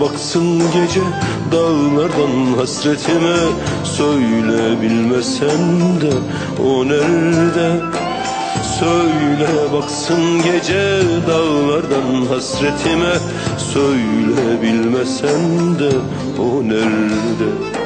baksın gece dağlardan hasretime Söyle bilmesen de o nerede? Söyle baksın gece dağlardan hasretime Söyle bilmesen de o nerede